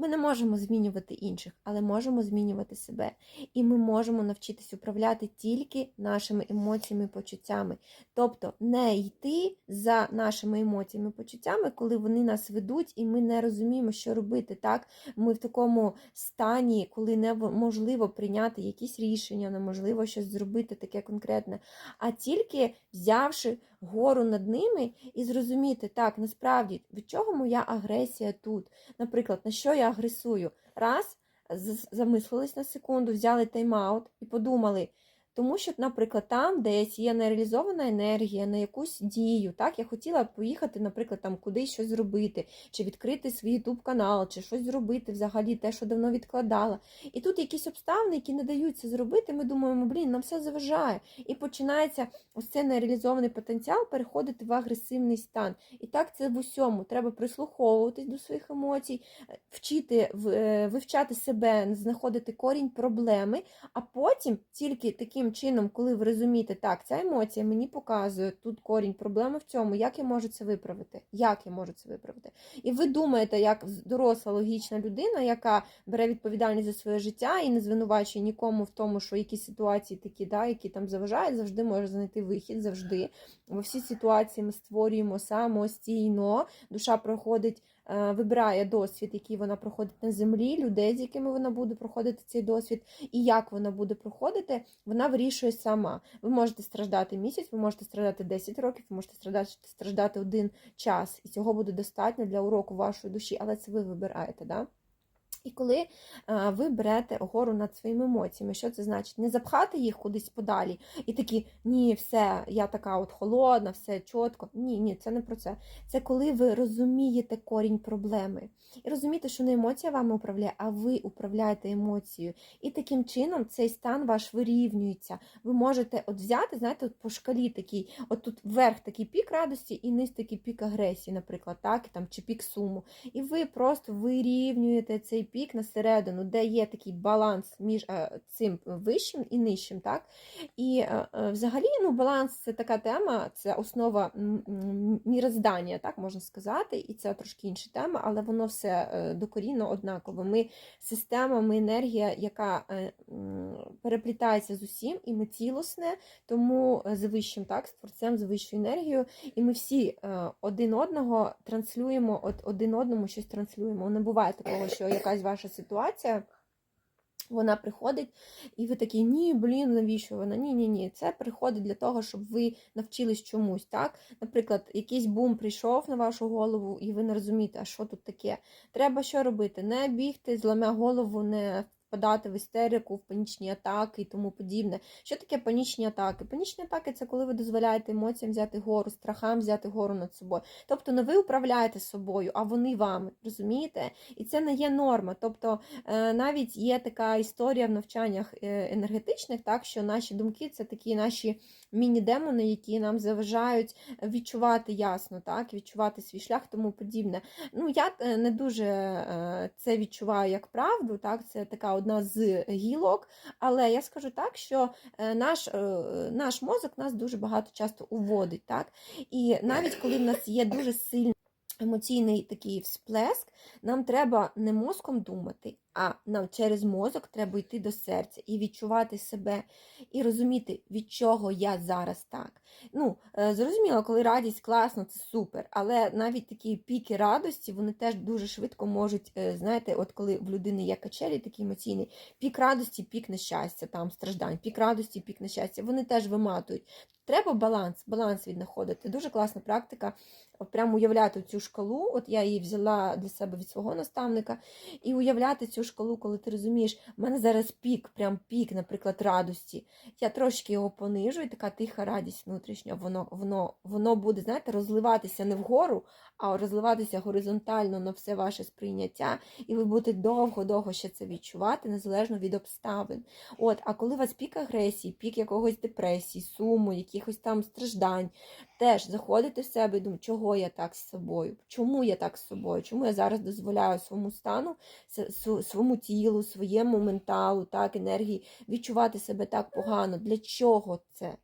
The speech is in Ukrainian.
Ми не можемо змінювати інших, але можемо змінювати себе. І ми можемо навчитись управляти тільки нашими емоціями і почуттями. Тобто не йти за нашими емоціями і почуттями, коли вони нас ведуть, і ми не розуміємо, що робити. Так, Ми в такому стані, коли неможливо прийняти якісь рішення, неможливо щось зробити таке конкретне, а тільки взявши гору над ними і зрозуміти, так, насправді, від чого моя агресія тут? Наприклад, на що я агресую? Раз, замислились на секунду, взяли тайм-аут і подумали. Тому що, наприклад, там десь є нереалізована енергія на якусь дію. Так, я хотіла поїхати, наприклад, там кудись щось зробити, чи відкрити свій youtube канал, чи щось зробити взагалі, те, що давно відкладала. І тут якісь обставини, які не дають це зробити. Ми думаємо, блін, нам все заважає. І починається ось цей нереалізований потенціал переходити в агресивний стан. І так це в усьому. Треба прислуховуватись до своїх емоцій, е, вчити е, вивчати себе, знаходити корінь проблеми, а потім тільки таким чином, коли ви розумієте, так, ця емоція мені показує тут корінь проблеми в цьому, як я можу це виправити? Як я можу це виправити? І ви думаєте, як доросла логічна людина, яка бере відповідальність за своє життя і не звинувачує нікому в тому, що якісь ситуації такі, да, які там заважають, завжди може знайти вихід, завжди. Во всі ситуації ми створюємо самостійно. Душа проходить, вибирає досвід, який вона проходить на землі, людей, з якими вона буде проходити цей досвід, і як вона буде проходити, вона вирішує сама. Ви можете страждати місяць, ви можете страждати 10 років, ви можете страждати, страждати один час, і цього буде достатньо для уроку вашої душі, але це ви вибираєте. Да? І коли а, ви берете гору над своїми емоціями, що це значить? Не запхати їх кудись подалі і такі, ні, все, я така от холодна, все чітко. Ні, ні, це не про це. Це коли ви розумієте корінь проблеми. І розумієте, що не емоція вами управляє, а ви управляєте емоцією. І таким чином цей стан ваш вирівнюється. Ви можете от взяти, знаєте, от по шкалі такий, от тут вверх такий пік радості і низ такий пік агресії, наприклад, так, там, чи пік суму. І ви просто вирівнюєте цей пік на середину, де є такий баланс між е, цим вищим і нижчим. Так? І е, е, взагалі ну, баланс це така тема, це основа міроздання, так можна сказати, і це трошки інша тема, але воно все докорінно однаково. Ми система, ми енергія, яка переплітається з усім, і ми цілісне, тому з вищим, так, з творцем, з вищою енергією, і ми всі один одного транслюємо, от один одному щось транслюємо. Не буває такого, що якась ваша ситуація. Вона приходить, і ви такі, ні, блін, навіщо вона? Ні, ні, ні. Це приходить для того, щоб ви навчились чомусь. так? Наприклад, якийсь бум прийшов на вашу голову, і ви не розумієте, а що тут таке. Треба що робити? Не бігти, зламе голову, не впадати в істерику, в панічні атаки і тому подібне. Що таке панічні атаки? Панічні атаки це коли ви дозволяєте емоціям взяти гору, страхам взяти гору над собою. Тобто не ви управляєте собою, а вони вами. Розумієте? І це не є норма. Тобто е, навіть є така історія в навчаннях е, енергетичних, так що наші думки це такі наші міні-демони, які нам заважають відчувати ясно, так, відчувати свій шлях, тому подібне. Ну, я е, не дуже це відчуваю як правду, так, це така одна з гілок, але я скажу так, що е, наш, е, наш мозок нас дуже багато часто уводить. Так? І навіть коли в нас є дуже сильний емоційний такий всплеск, нам треба не мозком думати, а нам через мозок треба йти до серця і відчувати себе, і розуміти, від чого я зараз так. Ну, е, зрозуміло, коли радість класно, це супер, але навіть такі піки радості, вони теж дуже швидко можуть, е, знаєте, от коли в людини є качелі такі емоційні, пік радості, пік нещастя, там страждань, пік радості, пік нещастя, вони теж виматують. Треба баланс, баланс віднаходити. Дуже класна практика. Прямо уявляти цю шкалу. От я її взяла для себе від свого наставника, і уявляти цю шкалу, коли ти розумієш, в мене зараз пік, прям пік, наприклад, радості. Я трошки його понижу, і така тиха радість внутрішня, воно воно, воно буде, знаєте, розливатися не вгору, а розливатися горизонтально на все ваше сприйняття, і ви будете довго-довго ще це відчувати, незалежно від обставин. От, а коли у вас пік агресії, пік якогось депресії, суму, якихось там страждань, теж заходите в себе і думаєте, чого я так з собою? Чому я так з собою? Чому я зараз дозволяю своєму стану, своєму тілу, своєму менталу, так, енергії відчувати себе так погано? Для чого це?